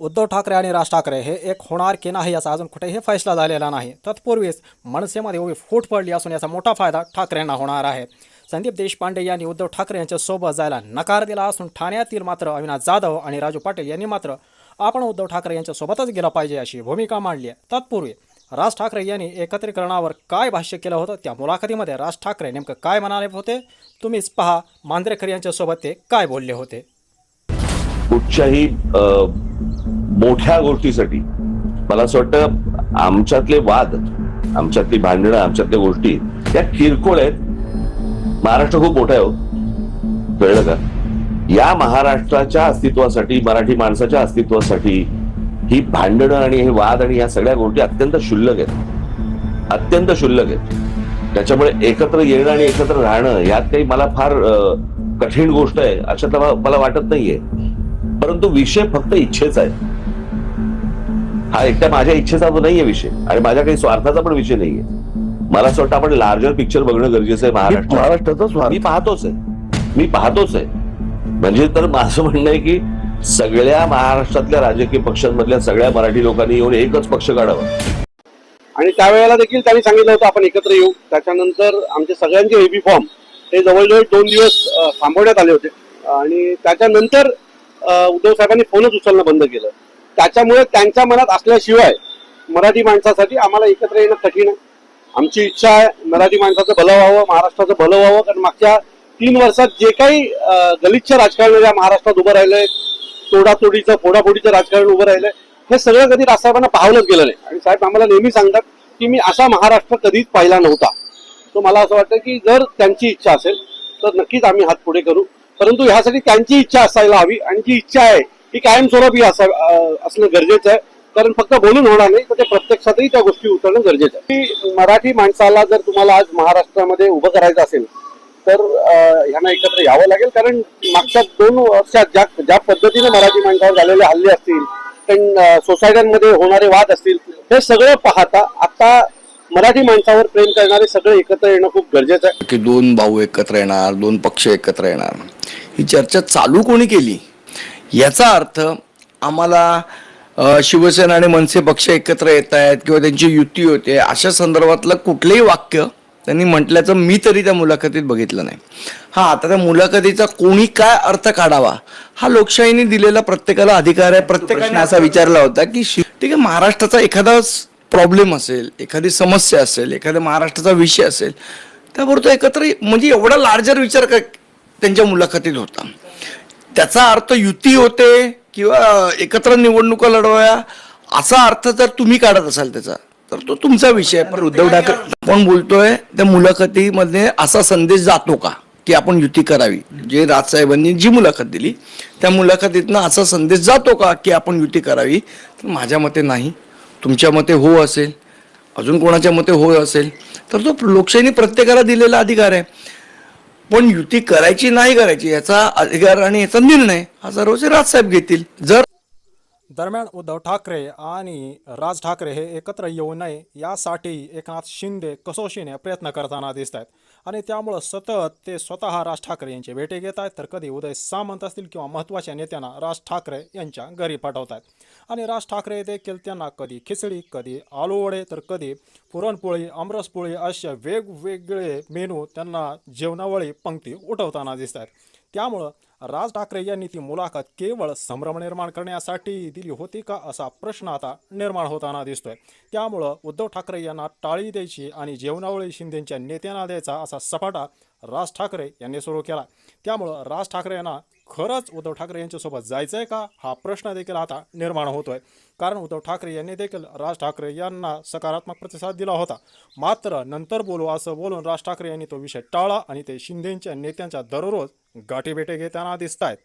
उद्धव ठाकरे आणि राज ठाकरे हे एक होणार की नाही याचा अजून कुठेही फैसला झालेला नाही. तत्पूर्वीच मनसेमध्ये उभी फूट पडली असून याचा मोठा फायदा ठाकरेंना होणार आहे. संदीप देशपांडे यांनी उद्धव ठाकरे यांच्यासोबत जायला नकार दिला असून ठाण्यातील मात्र अविनाश जाधव आणि राजू पाटील यांनी मात्र आपण उद्धव ठाकरे यांच्यासोबतच गेला पाहिजे अशी भूमिका मांडली आहे. तत्पूर्वी राज ठाकरे यांनी एकत्रीकरणावर काय भाष्य केलं होतं त्या मुलाखतीमध्ये राज ठाकरे नेमकं काय म्हणाले होते? तुम्हीच पहा. मांद्रेकर यांच्यासोबत ते काय बोलले होते? कुठच्याही मोठ्या गोष्टीसाठी. मला असं वाटतं आमच्यातले वाद आमच्यातली भांडणं आमच्यातल्या गोष्टी त्या किरकोळ आहेत. महाराष्ट्र खूप मोठा आहे हो. कळलं का? या महाराष्ट्राच्या अस्तित्वासाठी मराठी माणसाच्या अस्तित्वासाठी ही भांडणं आणि हे वाद आणि या सगळ्या गोष्टी अत्यंत क्षुल्लक आहेत. अत्यंत क्षुल्लक आहेत. त्याच्यामुळे एकत्र येणं आणि एकत्र राहणं यात काही मला फार कठीण गोष्ट आहे अशा मला वाटत नाहीये. परंतु विषय फक्त इच्छेचा आहे. हा एकट्या माझ्या इच्छेचा तो नाहीये विषय. आणि माझ्या काही स्वार्थाचा पण विषय नाहीये. मला असं वाटतं आपण लार्जर पिक्चर बघणं गरजेचं आहे महाराष्ट्र महाराष्ट्राचा स्वार्थ. मी पाहतोच आहे. मी पाहतोच आहे. म्हणजे तर माझं म्हणणं आहे की सगळ्या महाराष्ट्रातल्या राजकीय पक्षांमधल्या सगळ्या मराठी लोकांनी येऊन एकच पक्ष काढावा. आणि त्यावेळेला देखील त्यांनी सांगितलं होतं आपण एकत्र येऊ. त्याच्यानंतर आमचे सगळ्यांचे एबी फॉर्म हे जवळजवळ दोन दिवस थांबवण्यात आले होते. आणि त्याच्यानंतर उद्धव साहेबांनी फोनच उचलणं बंद केलं. त्याच्यामुळे त्यांच्या मनात असल्याशिवाय मराठी माणसासाठी आम्हाला एकत्र येणं कठीण आहे. आमची इच्छा आहे मराठी माणसाचं भलं व्हावं महाराष्ट्राचं भलं व्हावं कारण मागच्या तीन वर्षात जे काही गलिच्छ राजकारण या महाराष्ट्रात उभं राहिलंय तोडातोडीचं फोडाफोडीचं राजकारण उभं राहिलंय हे सगळं कधी राजसाहेबांना पाहलंच गेलं नाही. आणि साहेब आम्हाला नेहमी सांगतात की मी असा महाराष्ट्र कधीच पाहिला नव्हता. तो मला असं वाटतं की जर त्यांची इच्छा असेल तर नक्कीच आम्ही हात पुढे करू. परंतु ह्यासाठी त्यांची इच्छा असायला हवी. आणि जी इच्छा आहे ही कायमस्वरूपी असा असणं गरजेचं आहे. कारण फक्त बोलून होणार नाही तर ते प्रत्यक्षातही त्या गोष्टी उतरणं गरजेचं आहे. की मराठी माणसाला जर तुम्हाला आज महाराष्ट्रामध्ये उभं करायचं असेल तर ह्यांना एकत्र यावं लागेल. कारण मागच्या दोन वर्षात ज्या ज्या पद्धतीने मराठी माणसावर झालेले हल्ले असतील पण सोसायट्यांमध्ये होणारे वाद असतील हे सगळं पाहता आता मराठी माणसावर प्रेम करणारे सगळे एकत्र येणं खूप गरजेचं आहे. की दोन भाऊ एकत्र येणार दोन पक्ष एकत्र येणार. ही चर्चा चालू कोणी केली? याचा अर्थ आम्हाला शिवसेना आणि मनसे पक्ष एकत्र येत आहेत किंवा त्यांची युती होते अशा संदर्भातलं कुठलंही वाक्य त्यांनी म्हटल्याचं मी तरी त्या मुलाखतीत बघितलं नाही. हा आता त्या मुलाखतीचा कोणी काय अर्थ काढावा हा लोकशाहीने दिलेला प्रत्येकाला अधिकार आहे. प्रत्येकाने असा विचारला होता. की ठीक आहे महाराष्ट्राचा एखादा प्रॉब्लेम असेल एखादी समस्या असेल एखाद्या महाराष्ट्राचा विषय असेल त्याबरोबर तो एकत्र म्हणजे एवढा लार्जर विचार त्यांच्या मुलाखतीत होता. त्याचा अर्थ युती होते किंवा एकत्र निवडणुका लढवाया असा अर्थ जर तुम्ही काढत असाल त्याचा तर तो तुमचा विषय. पण उद्धव ठाकरे आपण बोलतोय त्या मुलाखतीमध्ये असा संदेश जातो का की आपण युती करावी? जे राजसाहेबांनी जी मुलाखत दिली त्या मुलाखतीतनं असा संदेश जातो का की आपण युती करावी? तर माझ्या मते नाही. तुमच्या मते हो असेल अजून कोणाच्या मते हो असेल तर तो लोकशाहीने प्रत्येकाला दिलेला अधिकार आहे. पण युती करायची नाही करायची याचा अधिकार आणि याचा निर्णय हा राज राजसाहेब घेतील. जर दरम्यान उद्धव ठाकरे आणि राज ठाकरे हे एकत्र येऊ नये यासाठी एकनाथ शिंदे कसोशीने प्रयत्न करताना दिसत आहेत आणि त्यामुळं सतत ते स्वतः राज ठाकरे यांचे भेटे घेत आहेत. तर कधी उदय सामंत असतील किंवा महत्त्वाच्या नेत्यांना राज ठाकरे यांच्या घरी पाठवत आहेत. आणि राज ठाकरे देखील त्यांना कधी खिचडी कधी आलूवडे तर कधी पुरणपोळी आमरसपोळी अशा वेगवेगळे मेनू त्यांना जेवणावळी पंक्ती उठवताना दिसत आहेत. त्यामुळं राज ठाकरे यांनी ती मुलाखत केवळ संभ्रम निर्माण करण्यासाठी दिली होती का असा प्रश्न आता निर्माण होताना दिसतोय. त्यामुळं उद्धव ठाकरे यांना टाळी द्यायची आणि जेवणावळी शिंदेच्या नेत्यांना द्यायचा असा सपाटा राज ठाकरे यांनी सुरू केला. त्यामुळं राज ठाकरे यांना खरंच उद्धव ठाकरे यांच्यासोबत जायचं आहे का? हा प्रश्न देखील आता निर्माण होतोय. कारण उद्धव ठाकरे यांनी देखील राज ठाकरे यांना सकारात्मक प्रतिसाद दिला होता. मात्र नंतर बोलू असं बोलून राज ठाकरे यांनी तो विषय टाळला आणि ते शिंदेच्या नेत्यांच्या दररोज गाठीभेटे घेताना दिसत आहेत